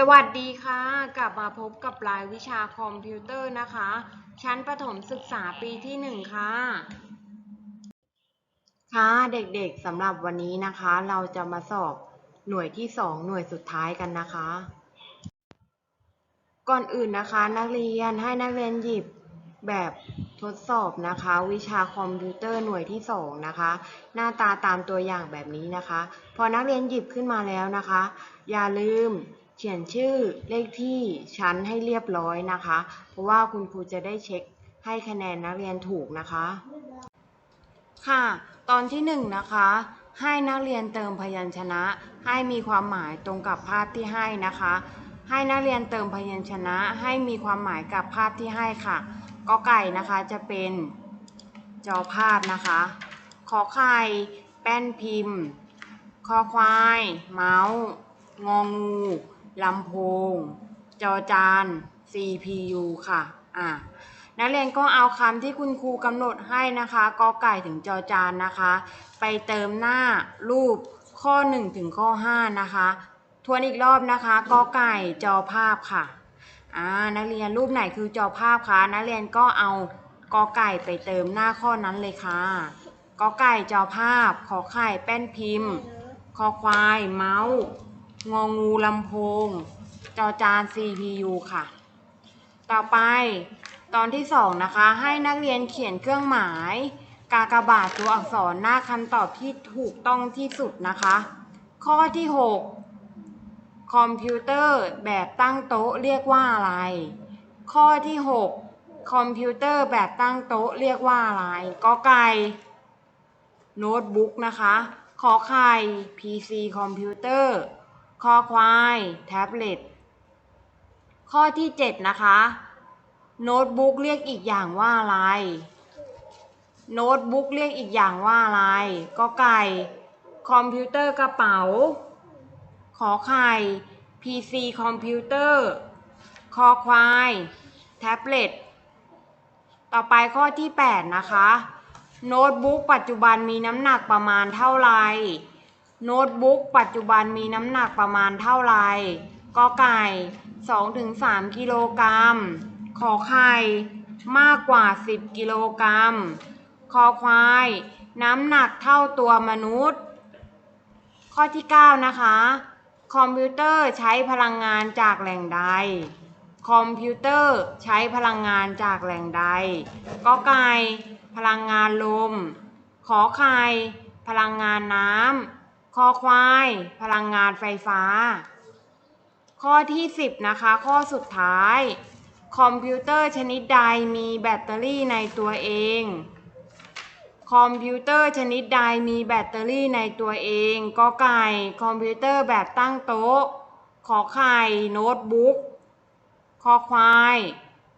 สวัสดีค่ะ กลับมาพบกับรายวิชาคอมพิวเตอร์นะคะ ชั้นประถมศึกษาปีที่หนึ่งค่ะ ค่ะเด็กๆสำหรับวันนี้นะคะ เราจะมาสอบหน่วยที่สองหน่วยสุดท้ายกันนะคะ ก่อนอื่นนะคะ นักเรียนให้นักเรียนหยิบแบบทดสอบนะคะ วิชาคอมพิวเตอร์หน่วยที่สองนะคะ หน้าตาตามตัวอย่างแบบนี้นะคะ พอนักเรียนหยิบขึ้นมาแล้วนะคะ อย่าลืม เขียนชื่อเลขที่ชั้นให้เรียบร้อยนะคะ เพราะว่าคุณครูจะได้เช็คให้คะแนนนักเรียนถูกนะคะ ค่ะ ตอนที่หนึ่งนะคะ ให้นักเรียนเติมพยัญชนะ ให้มีความหมายตรงกับภาพที่ให้นะคะ ให้นักเรียนเติมพยัญชนะ ให้มีความหมายกับภาพที่ให้ค่ะกอไก่นะคะจะเป็นจอภาพนะคะ ขอไข่แป้นพิมพ์ คอควาย เมาส์งองู ลำโพง จอจาน CPU ค่ะ อ่า นักเรียนก็เอาคำที่คุณครูกำหนดให้นะคะกอไก่ถึงจอจานนะคะ ไปเติมหน้ารูปข้อ 1 ถึงข้อ 5 นะคะ ทวนอีกรอบนะคะกอไก่จอภาพค่ะ อ่า นักเรียนรูปไหนคือจอภาพคะ นักเรียนก็เอากอไก่ไปเติมหน้าข้อนั้นเลยค่ะกอไก่จอภาพ ขอไข่แป้นพิมพ์ คอควายเมาส์ งองูลำโพง จอจาน CPU ค่ะ ต่อไปตอนที่สองนะคะ ให้นักเรียนเขียนเครื่องหมาย กากบาทตัวอักษรหน้าคำตอบที่ถูกต้องที่สุดนะคะ ข้อที่ 6 คอมพิวเตอร์แบบตั้งโต๊ะเรียกว่าอะไร ข้อที่ 6 คอมพิวเตอร์แบบตั้งโต๊ะเรียกว่าอะไรกอไก่โน้ตบุ๊กนะคะ ขอไข่ PC คอมพิวเตอร์ คอควายแท็บเล็ตข้อที่ 7 นะคะ โน้ตบุ๊กเรียกอีกอย่างว่าอะไร โน้ตบุ๊กเรียกอีกอย่างว่าอะไร ก็ไก่ คอมพิวเตอร์กระเป๋า ขอไข่ PC คอมพิวเตอร์ คอควาย แท็บเล็ต ต่อไปข้อที่ 8 นะคะ โน้ตบุ๊กปัจจุบันมีน้ำหนักประมาณเท่าไหร่ โน้ตบุ๊กปัจจุบันมีน้ำหนักประมาณเท่าไหร่กอไก่2-3กิโลกรัม ขอไข่มากกว่า10กิโลกรัม คอควาย น้ำหนักเท่าตัวมนุษย์ ข้อที่9นะคะ คอมพิวเตอร์ใช้พลังงานจากแหล่งใด คอมพิวเตอร์ใช้พลังงานจากแหล่งใดกอไก่พลังงานลม ขอไข่พลังงานน้ำ คอควาย พลังงานไฟฟ้า ข้อที่ 10 นะคะ ข้อสุดท้าย คอมพิวเตอร์ชนิดใดมีแบตเตอรี่ในตัวเอง คอมพิวเตอร์ชนิดใดมีแบตเตอรี่ในตัวเองกอไก่คอมพิวเตอร์แบบตั้งโต๊ะ ขอไข่โน้ตบุ๊กคอควาย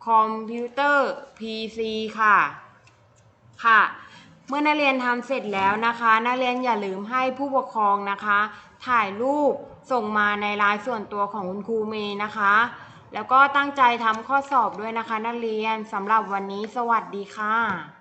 คอมพิวเตอร์ PC ค่ะ ค่ะ เมื่อนักเรียนทำเสร็จแล้วนะคะ นักเรียนอย่าลืมให้ผู้ปกครองนะคะ ถ่ายรูปส่งมาในไลน์ส่วนตัวของคุณครูเมย์นะคะ แล้วก็ตั้งใจทำข้อสอบด้วยนะคะ นักเรียนสำหรับวันนี้สวัสดีค่ะ